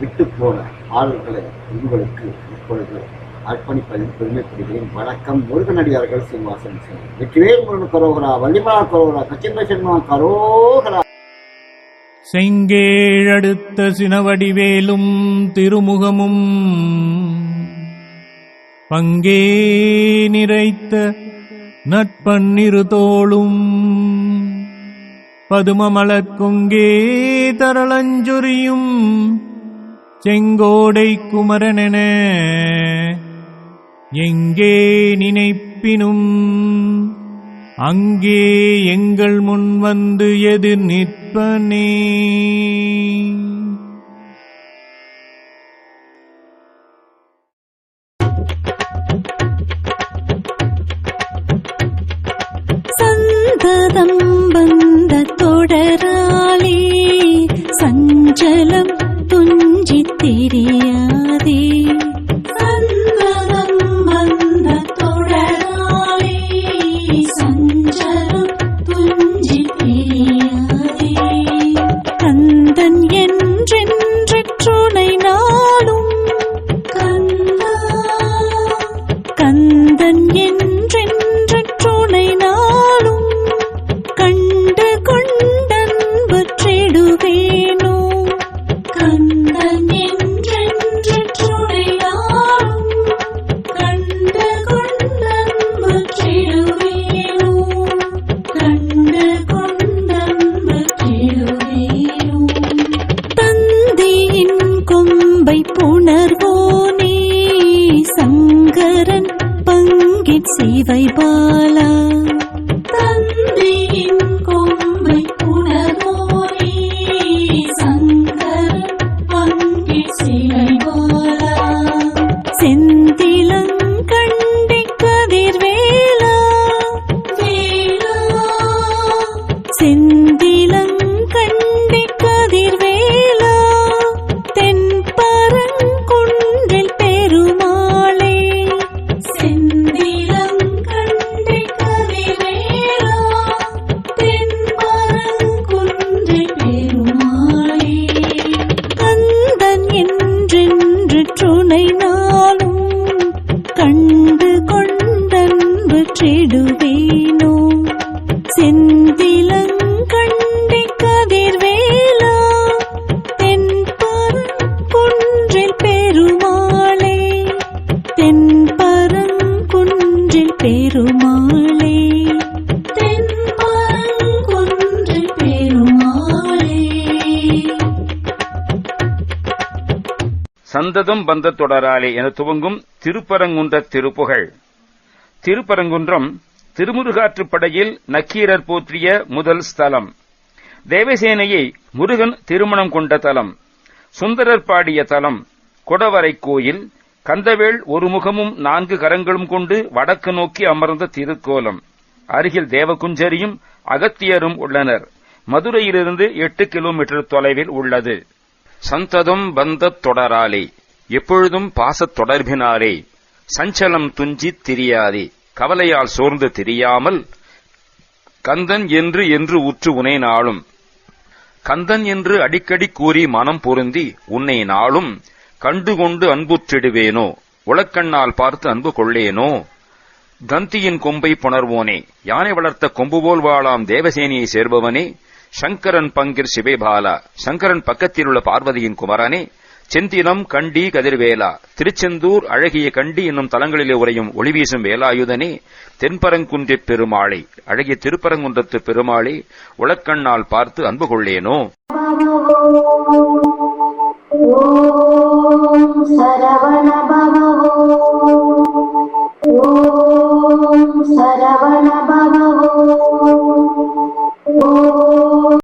விட்டு போன ஆளுகளை உங்களுக்கு இப்பொழுது அர்ப்பணிப்பதில் பெருமைப்படுகிறேன். வணக்கம் முருகனடியார்கள் சீனிவாசன் சிங் வெற்றிவேல் முருகன் கரோகரா வள்ளிமலா கரோகரா கச்சிந்த சென்மா கரோகரா. செங்கேழடுத்த சினவடிவேலும் திருமுகமும் பங்கே நிறைத்த நட்பன்னிரு தோளும் பதுமமலர் கொங்கே தரளஞ்சுரியும் செங்கோடை குமரனென எங்கே நினைப்பினும் அங்கே எங்கள் முன் வந்து எதிர் நிற்பனே. கந்தன் என்றென்று பங்கிற் சிவை பாலா. தந்தையின் கொண்டன்பு செந்திலங்கண்டை கதிர்வேலா? தென்பரம் குன்றில் பெருமாளே. தென்பரங்குன்றில் பெருமாளே. தென்பரங்குன்றில் பெருமாளே. சந்ததம் பந்த தொடராலே என துவங்கும் திருப்பரங்குன்ற திருப்புகழ். திருப்பரங்குன்றம் திருமுருகாற்றுப்படையில் நக்கீரர் போற்றிய முதல் ஸ்தலம். தேவசேனையை முருகன் திருமணம் கொண்ட தலம். சுந்தரர் பாடிய தலம். கொடவரை கோயில். கந்தவேள் ஒரு முகமும் நான்கு கரங்களும் கொண்டு வடக்கு நோக்கி அமர்ந்த திருக்கோலம். அருகில் தேவகுஞ்சரியும் அகத்தியரும் உள்ளனர். மதுரையிலிருந்து எட்டு கிலோமீட்டர் தொலைவில் உள்ளது. சந்ததம் பந்தத் தொடராலே எப்பொழுதும் பாசத் தொடர்பினாலே சஞ்சலம் துஞ்சி திரியாதே. கவலையால் சோர்ந்து திரியாமல் கந்தன் என்று என்று உற்று உனை நாளும். கந்தன் என்று அடிக்கடி கூறி மனம் பொருந்தி உன்னை நாளும். கண்டுகொண்டு அன்புற்றிடுவேனோ? உளக்கண்ணால் பார்த்து அன்பு கொள்ளேனோ? கந்தியின் கொம்பை புணர்வோனே. யானை வளர்த்த கொம்பு போல் வாழாம் தேவசேனியை சேர்பவனே. சங்கரன் பங்கிர் சிவேபாலா சங்கரன் பக்கத்தில் உள்ள பார்வதியின் குமரனே. செந்தினம் கண்டி கதிர்வேலா. திருச்செந்தூர் அழகிய கண்டி என்னும் தலங்களிலே உரையும் ஒளிவீசும் வேலாயுதனே தென்பரங்குன்றிற் பெருமாளை. அழகிய திருப்பரங்குன்றத்து பெருமாளை உளக்கண்ணால் பார்த்து அன்பு கொள்ளேனோ. சரவண